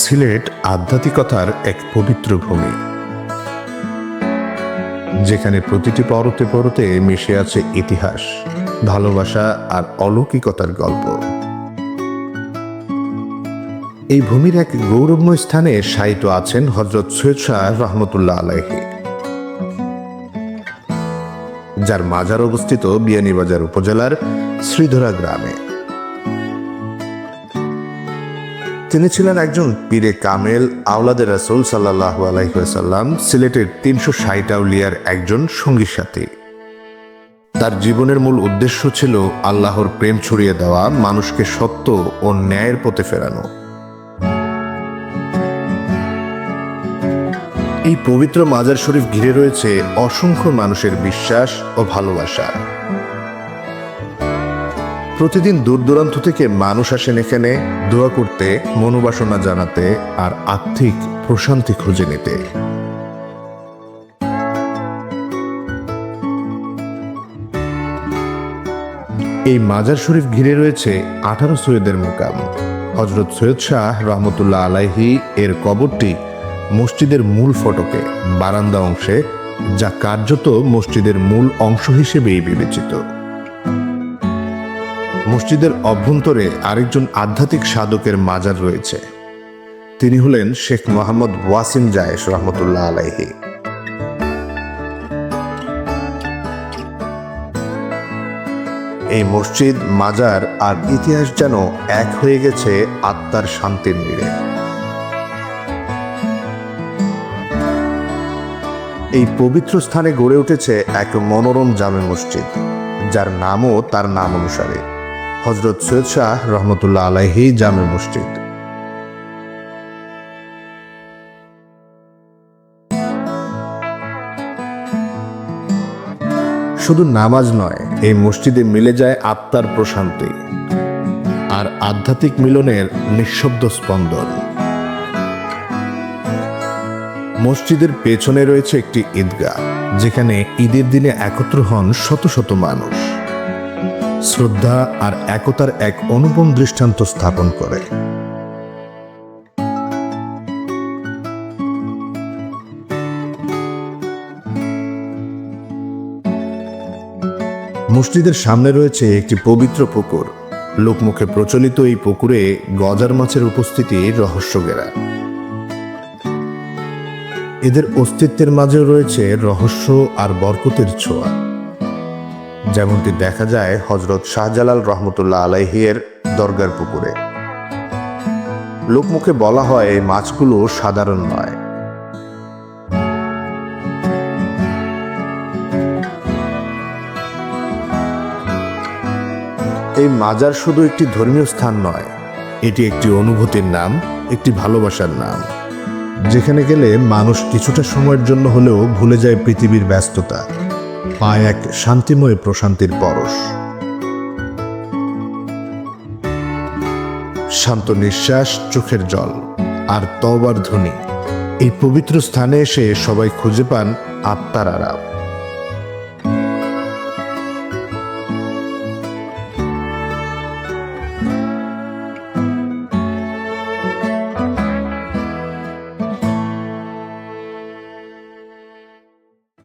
সিলেট আধ্যাত্মিকতার এক পবিত্র ভূমি, যেখানে প্রতিটি পরতে পরতে মিশে আছে ইতিহাস, ভালোবাসা আর অলৌকিকতার গল্প। এই ভূমির এক গৌরবময় স্থানে সাহিত্য আছেন হজরত সৈয়দ শাহ রহমতুল্লাহ আলহী যার মাজার অবস্থিত বিয়ানীবাজার উপজেলার শ্রীধরা গ্রামে। তিনি ছিলেন একজন পীরে কামেল আওলাদের রাসুল সাল্লাহ আলাইসাল্লাম সিলেটের তিনশো ষাট আউলিয়ার একজন সঙ্গী সাথী। তার জীবনের মূল উদ্দেশ্য ছিল আল্লাহর প্রেম ছড়িয়ে দেওয়া, মানুষকে সত্য ও ন্যায়ের পথে ফেরানো। এই পবিত্র মাজার শরীফ ঘিরে রয়েছে অসংখ্য মানুষের বিশ্বাস ও ভালোবাসা। প্রতিদিন দূর দূরান্ত থেকে মানুষ আসেন এখানে দোয়া করতে, মনোবাসনা জানাতে আর আর্থিক প্রশান্তি খুঁজে নিতে। এই মাজার শরীফ ঘিরে রয়েছে আঠারো সৈয়দের মোকাম। হজরত সৈয়দ শাহ রহমতুল্লাহ আলাইহি এর কবরটি মসজিদের মূল ফটকে, বারান্দা অংশে, যা কার্যত মসজিদের মূল অংশ হিসেবেই বিবেচিত। মসজিদের অভ্যন্তরে আরেকজন আধ্যাত্মিক সাধকের মাজার রয়েছে। তিনি হলেন শেখ মোহাম্মদ ওয়াসিম জায়েশ রহমতুল্লাহ আলাইহি। এই মসজিদ, মাজার আর ইতিহাস যেন এক হয়ে গেছে আত্মার শান্তির নীড়ে এই পবিত্র স্থানে গড়ে উঠেছে এক মনোরম জামে মসজিদ, যার নামও তার নাম অনুসারে হজরত সৈয়দ শাহ রহমতুল্লাহ আলাইহি জামে মসজিদ। শুধু নামাজ নয়, এই মসজিদে মিলে যায় আত্মার প্রশান্তি আর আধ্যাত্মিক মিলনের নিঃশব্দ স্পন্দন। মসজিদের পেছনে রয়েছে একটি ঈদগাহ, যেখানে ঈদের দিনে একত্র হন শত শত মানুষ। শ্রদ্ধা আর একতার এক অনুপম দৃষ্টান্ত স্থাপন করে। মসজিদের সামনে রয়েছে একটি পবিত্র পুকুর। লোকমুখে প্রচলিত এই পুকুরে গজার মাছের উপস্থিতি রহস্য গেরা এদের অস্তিত্বের মাঝে রয়েছে রহস্য আর বরকতের ছোঁয়া। যেমনটি দেখা যায় হজরত শাহজালাল রহমতুল্লাহ আলাইহিয়ের দরগার পুকুরে। লোকমুখে বলা হয় এই মাছগুলো সাধারণ নয়। এই মাজার শুধু একটি ধর্মীয় স্থান নয়, এটি একটি অনুভূতির নাম, একটি ভালোবাসার নাম। যেখানে গেলে মানুষ কিছুটা সময়ের জন্য হলেও ভুলে যায় পৃথিবীর ব্যস্ততা। পায় এক শান্তিময় প্রশান্তির পরশ। শান্ত নিঃশ্বাস, চোখের জল আর তবার ধ্বনি। এই পবিত্র স্থানে এসে সবাই খুঁজে পান আত্মার আরাম।